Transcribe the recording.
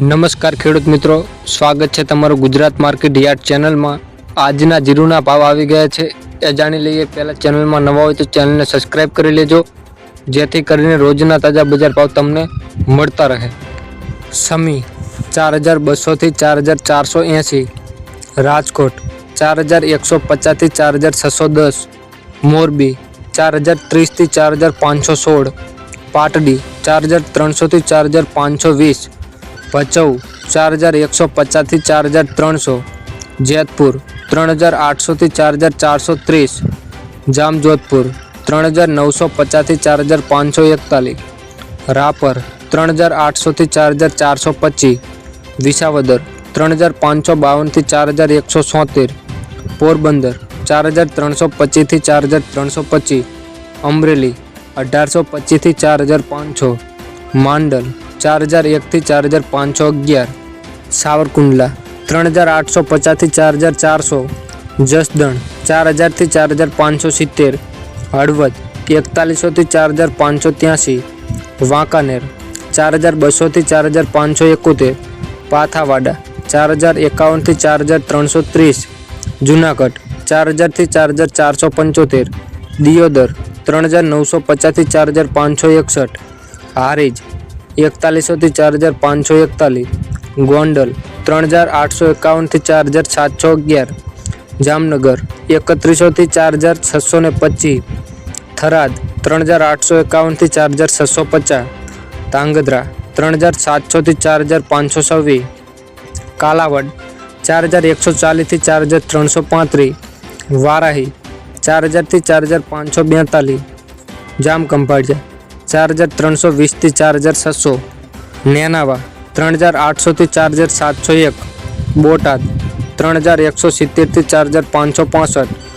નમસ્કાર ખેડૂત મિત્રો, સ્વાગત છે તમારું ગુજરાત માર્કેટ યાર્ડ ચેનલમાં. આજના જીરુના ભાવ આવી ગયા છે. એ જાણી લઈએ, પહેલાં ચેનલમાં નવા હોય તો ચેનલને સબસ્ક્રાઈબ કરી લેજો. જેથી કરીને રોજના તાજા બજાર ભાવ તમને મળતા રહે. સમી ચાર હજાર બસોથી ચાર હજાર ચારસો એંસી રાજકોટ ચાર હજાર એકસો પચાસથી ચાર હજાર છસો દસ, મોરબી ચાર હજાર ત્રીસથી ચાર હજાર પાંચસો સોળ, પાટડી ચાર હજાર ત્રણસોથી ચાર હજાર પાંચસો વીસ ભચાઉ ચાર હજાર એકસો પચાસથી ચાર હજાર ત્રણસો, જેતપુર, ત્રણ હજાર આઠસોથી ચાર હજાર ચારસો ત્રીસ, જામજોધપુર, ત્રણ હજાર નવસો પચાસથી ચાર હજાર પાંચસો એકતાલીસ, રાપર, ત્રણ હજાર આઠસોથી ચાર હજાર ચારસો પચીસ, વિસાવદર, ત્રણ હજાર પાંચસો બાવનથી ચાર હજાર એકસો સોતેર, પોરબંદર, ચાર હજાર ત્રણસો પચીસથી ચાર હજાર ત્રણસો પચીસ, અમરેલી, અઢારસો પચીસથી ચાર હજાર પાંચસો, માંડલ ચાર હજાર એકથી ચાર હજાર પાંચસો અગિયાર સાવરકુંડલા ત્રણ હજાર આઠસો પચાસથી ચાર હજાર ચારસો જસદણ ચાર હજારથી ચાર હજાર પાંચસો સિત્તેર હળવદ એકતાલીસોથી ચાર હજાર પાંચસો ત્યાંસી વાંકાનેર ચાર હજાર બસોથી ચાર હજાર પાંચસો એકોતેર પાથાવાડા ચાર હજાર એકાવનથી ચાર હજાર ત્રણસો ત્રીસ જુનાગઢ ચાર હજારથી ચાર હજાર ચારસો પંચોતેર દિયોદર ત્રણ હજાર નવસો પચાસથી ચાર હજાર પાંચસો એકસઠ હારીજ એકતાલીસોથી ચાર હજાર પાંચસો એકતાલીસ. ગોંડલ, ત્રણ હજાર આઠસો એકાવનથી ચાર હજાર સાતસો અગિયાર. જામનગર, એકત્રીસોથી ચાર હજાર છસો ને પચીસ. થરાદ, ત્રણ હજાર આઠસો એકાવનથી ચાર હજાર છસો પચાસ. ધાંગધ્રા, ત્રણ હજાર સાતસોથી ચાર હજાર પાંચસો છવ્વીસ. કાલાવડ, ચાર હજાર એકસો ચાલીસથી ચાર હજાર ત્રણસો પાંત્રીસ. વારાહી, ચાર હજારથી ચાર હજાર પાંચસો બેતાલીસ. જામકંભાળિયા ચાર હજાર ત્રણસો વીસથી ચાર હજાર છસો. નેનાવા ત્રણ હજાર આઠસોથી ચાર હજાર સાતસો એક. બોટાદ ત્રણ હજાર એકસો સિત્તેરથી ચાર હજાર પાંચસો પાસઠ.